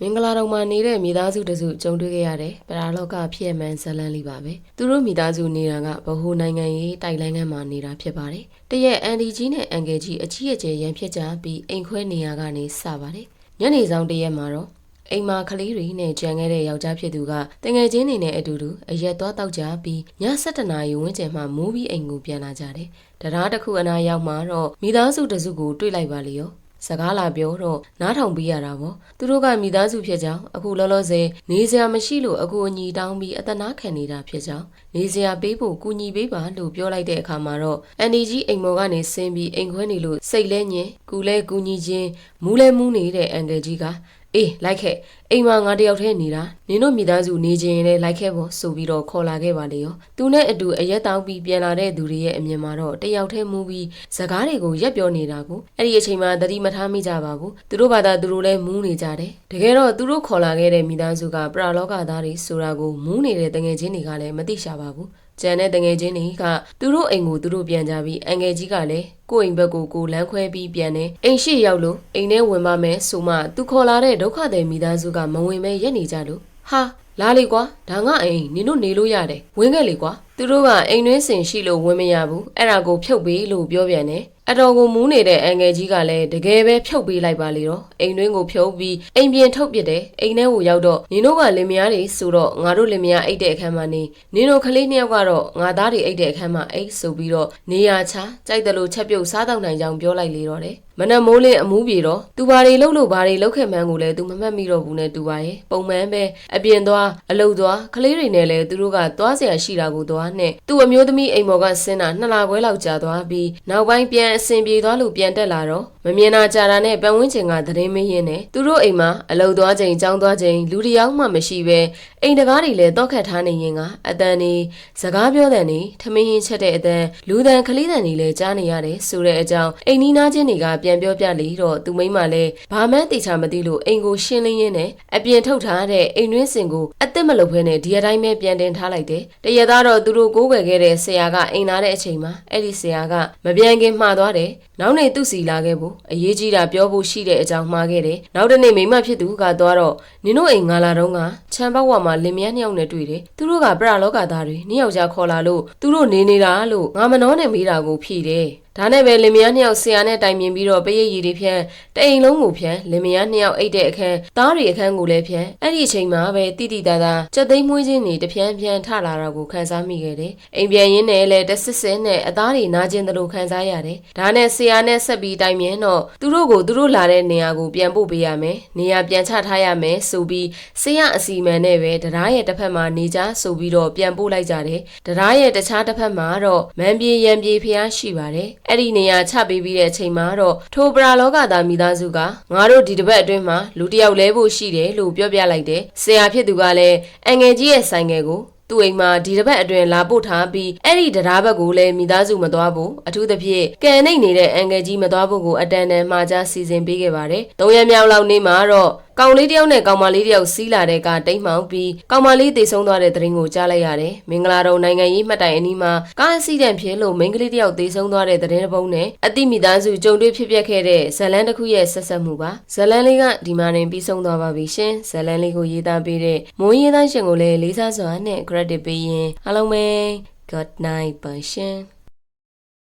မင်္ဂလာတော်မှာနေတဲ့မိသားစုတစုကြုံတွေ့ခဲ့ရတယ်ပရာလောကဖြစ်မှန်ဇလန်းလေးပါပဲသူတို့မိသားစုနေတာကဗဟိုနိုင်ငံရေးတိုက်လိုင်းကမ်းမှာနေတာဖြစ်ပါတယ်တရက်အန်ဒီကြီးနဲ့အန်ကယ်ကြီးအကြီးအကျယ်ရန်ဖြစ်ကြပြီးအိမ်ခွဲနေရကနေစပါတယ်ညနေဆောင်တရက်မှာတော့အိမ်မာကလေးတွေနဲ့ကြံခဲ့တဲ့ယောက်ျားဖြစ်သူကတငယ်ချင်းတွေနဲ့အတူတူအရက်သွားတောက်ကြပြီးည7:00နာရီဝန်းကျင်မှမိုးပြီးအိမ်ကိုပြန်လာကြတယ်။တရားတစ်ခုအနာရောက်မှတော့မိသားစုတစ်စုကိုတွေ့လိုက်ပါလေရော။ စကားလာပြောတော့နားထောင်ပေးရတာပေါ့သူတို့ကမိသားစုဖြစ်ကြောင်းအခုလောလောဆယ်နေစရာမရှိလို့အကူအညီတောင်းပြီးအတနာခံနေတာဖြစ်ကြောင်းနေစရာပေးဖို့ကူညီပေးပါလို့ပြောလိုက်တဲ့အခါမှာတော့အန်ဒီကြီးအိမ်မော်ကနေဆင်းပြီးအိမ်ခွဲနေလို့စိတ်လဲညင်ကူလဲကူညီခြင်းမူးလဲမူးနေတဲ့အန်ကယ်ကြီးက အေးလိုက်ခဲ့အိမ်မှာငါတယောက်တည်းနေတာနင်တို့မိသားစုနေခြင်းရင်လည်းလိုက်ခဲ့ဖို့ဆိုပြီးတော့ခေါ်လာခဲ့ပါလေရောသူနဲ့အတူအရက်တောင်းပြီးပြန်လာတဲ့သူတွေရဲ့အမြင်မှာတော့တယောက်တည်းမူပြီးစကားတွေကိုရက်ပြောနေတာကိုအဲ့ဒီအချိန်မှာသတိမထားမိကြပါဘူးသူတို့ဘာသာသူတို့လည်းမူးနေကြတယ်တကယ်တော့သူတို့ခေါ်လာခဲ့တဲ့မိသားစုကပရာလောကသားတွေဆိုတာကိုမူးနေတဲ့တငယ်ချင်းတွေကလည်းမသိရှာပါဘူး ကျန်တဲ့တငယ်ချင်းတွေကသူတို့အိမ်ကိုသူတို့ပြန်ကြပြီးအန်ငယ်ကြီးကလည်းကိုယ့်အိမ်ဘက်ကိုကိုလမ်းခွဲပြီးပြန်နေအိမ်ရှိရောက်လို့အိမ်ထဲဝင်ပါမယ်ဆိုမှသူခေါ်လာတဲ့ဒုက္ခသည်မိသားစုကမဝင်မဲရက်နေကြလို့ဟာလာလေကွာဒါငါအိမ်နင်တို့နေလို့ရတယ်ဝင်ခဲ့လေကွာ သူတို့ကအိမ်တွင်းစင်ရှိလို့ဝင်မရဘူးအဲ့ဒါကိုဖြုတ်ပေးလို့ပြောပြန်တယ်အတော်ကိုမူးနေတဲ့အန်ငယ်ကြီးကလည်းတကယ်ပဲဖြုတ်ပေးလိုက်ပါလေတော့အိမ်တွင်းကိုဖြုတ်ပြီးအိမ်ပြင်ထုတ်ပစ်တယ်အိမ်ထဲကိုရောက်တော့နင်တို့ကလင်မယားတွေဆိုတော့ငါတို့လင်မယားအိတ်တဲ့အခန်းမှာနေနင်တို့ကလေးနှစ်ယောက်ကတော့ငါသားတွေအိတ်တဲ့အခန်းမှာအိတ်ဆိုပြီးတော့နေရာချကြိုက်တယ်လို့ချက်ပြုတ်စားတော့နိုင်ကြောင်းပြောလိုက်လေတော့တယ်မနက်မိုးလင်းအမူးပြေတော့သူဘာတွေလှုပ်လို့ဘာတွေလှုပ်ခဲ့မှန်းကိုလည်းသူမမှတ်မိတော့ဘူးနဲ့တူပါရဲ့ပုံမှန်ပဲအပြင်သွားအလုပ်သွားကလေးတွေနဲ့လည်းသူတို့ကသွားเสียရှိတာကိုသွား နဲ့သူ့အမျိုးသမီးအိမ်မော်ကဆင်းတာနှစ်လခွဲလောက်ကြာသွားပြီးနောက်ပိုင်းပြန်အဆင်ပြေသွားလို့ပြန်တက်လာတော့ မမြင်တာကြာတာနဲ့ပတ်ဝန်းကျင်ကသတင်းမင်းရင်းနဲ့သူတို့အိမ်မှာအလုပ်သွားချိန်ကြောင်းသွားချိန်လူတစ်ယောက်မှမရှိပဲအိမ်တကားတွေလည်းတောက်ခတ်ထားနေရင်ကအတန်နေစကားပြောတဲ့နေထမင်းဟင်းချက်တဲ့အတန်လူတန်ကလေးတန်တွေလည်းကြားနေရတယ်ဆိုတဲ့အကြောင်းအိမ်နီးနားချင်းတွေကပြန်ပြောပြလေတော့သူမိမလည်းဘာမှန်းသိချာမသိလို့အိမ်ကိုရှင်းလင်းရင်းနဲ့အပြင်ထုတ်ထားတဲ့အိမ်တွင်းစင်ကိုအသက်မလုပ်ဘဲနဲ့ဒီအတိုင်းပဲပြန်တင်ထားလိုက်တယ်တရသားတော့သူတို့ကိုးကွယ်ခဲ့တဲ့ဆရာကအိမ်လာတဲ့အချိန်မှာအဲ့ဒီဆရာကမပြန်ခင်မှားသွားတယ် နောက်နေ့သူ့စီလာခဲ့ဖို့အရေးကြီးတာပြောဖို့ရှိတဲ့အကြောင်းမှားခဲ့တယ်နောက်တနေ့မိမဖြစ်သူကသွားတော့နင်တို့အိမ်ငါလာတော့ကချမ်းပေါက်ဝမှာလင်မယားနှစ်ယောက်နဲ့တွေ့တယ်သူတို့ကပရလောကသားတွေနှစ်ယောက်ကြားခေါ်လာလို့သူတို့နေနေတာလို့ငါမနှောနဲ့မေးတာကိုဖြေတယ် ဒါနဲ့ပဲလင်မယားနှစ်ယောက်ဆရာနဲ့တိုင်ပင်ပြီးတော့ပရိတ်ရည်တွေဖြန်းတအိမ်လုံးကိုဖြန်းလင်မယားနှစ်ယောက်အိတ်တဲ့အခန်းသားတွေအခန်းကိုလည်းဖြန်းအဲ့ဒီအချိန်မှာပဲတိတိတသာကြက်သိမ်းမွေးခြင်းတွေတဖြန်းဖြန်းထလာတာကိုခန်းစားမိခဲ့တယ်အိမ်ပြန်ရင်းနဲ့လည်းတဆစ်ဆစ်နဲ့အသားတွေနာကျင်တယ်လို့ခန်းစားရတယ်ဒါနဲ့ဆရာနဲ့ဆက်ပြီးတိုင်ပင်တော့သူတို့ကိုသူတို့လာတဲ့နေရာကိုပြန်ပို့ပေးရမယ်နေရာပြန်ချထားရမယ်ဆိုပြီးဆရာအစီအမံနဲ့ပဲတရားရဲ့တစ်ဖက်မှာနေကြဆိုပြီးတော့ပြန်ပို့လိုက်ကြတယ်တရားရဲ့တခြားတစ်ဖက်မှာတော့မန်ပြေရန်ပြေဖျားရှိပါတယ်အဲ့ဒီနေရာချပေးပြီးတဲ့အချိန်မှာတော့ထိုပရာလောကသားမိသားစုကငါတို့ဒီတစ်ပတ်အတွင်းမှာလူတစ်ယောက်လဲဖို့ရှိတယ်လို့ပြောပြလိုက်တယ်ဆရာဖြစ်သူကလည်းအငယ်ကြီးရဲ့ဆိုင်ငယ်ကိုသူ့အိမ်မှာဒီတစ်ပတ်အတွင်းလာပို့ထားပြီးအဲ့ဒီတရားဘက်ကိုလည်းမိသားစုမသွားဘူးအထူးသဖြင့်ကန်နှိတ်နေတဲ့အန်ကယ်ကြီးမသွားဖို့ကိုအတန်တန်မှာကြားစီစဉ်ပေးခဲ့ပါတယ်။၃ရက်မြောက်လောက်နေ့မှာတော့ ကောင်လေးတယောက်နဲ့ကောင်မလေးတယောက်စီးလာတဲ့ကတိတ်မှောင်ပြီးကောင်မလေးတေဆုံးသွားတဲ့သတင်းကိုကြားလိုက်ရတယ်။မင်္ဂလာတုံနိုင်ငံရေးမှတ်တိုင်အနီးမှာကားအစီးတံဖြစ်လို့မိန်းကလေးတယောက်တေဆုံးသွားတဲ့သတင်းတစ်ပုဒ်နဲ့အတိမိသားစုကြုံတွေ့ဖြစ်ပျက်ခဲ့တဲ့ဇလန်တစ်ခုရဲ့ဆက်ဆက်မှုပါ။ဇလန်လေးကဒီမှာနေပြီးဆုံးသွားပါပြီရှင်။ဇလန်လေးကိုရေးသားပေးတဲ့မိုးရေးသားရှင်ကိုလည်းလေးစားစွာနဲ့ credit ပေးရင်အားလုံးပဲ good night ပါရှင်။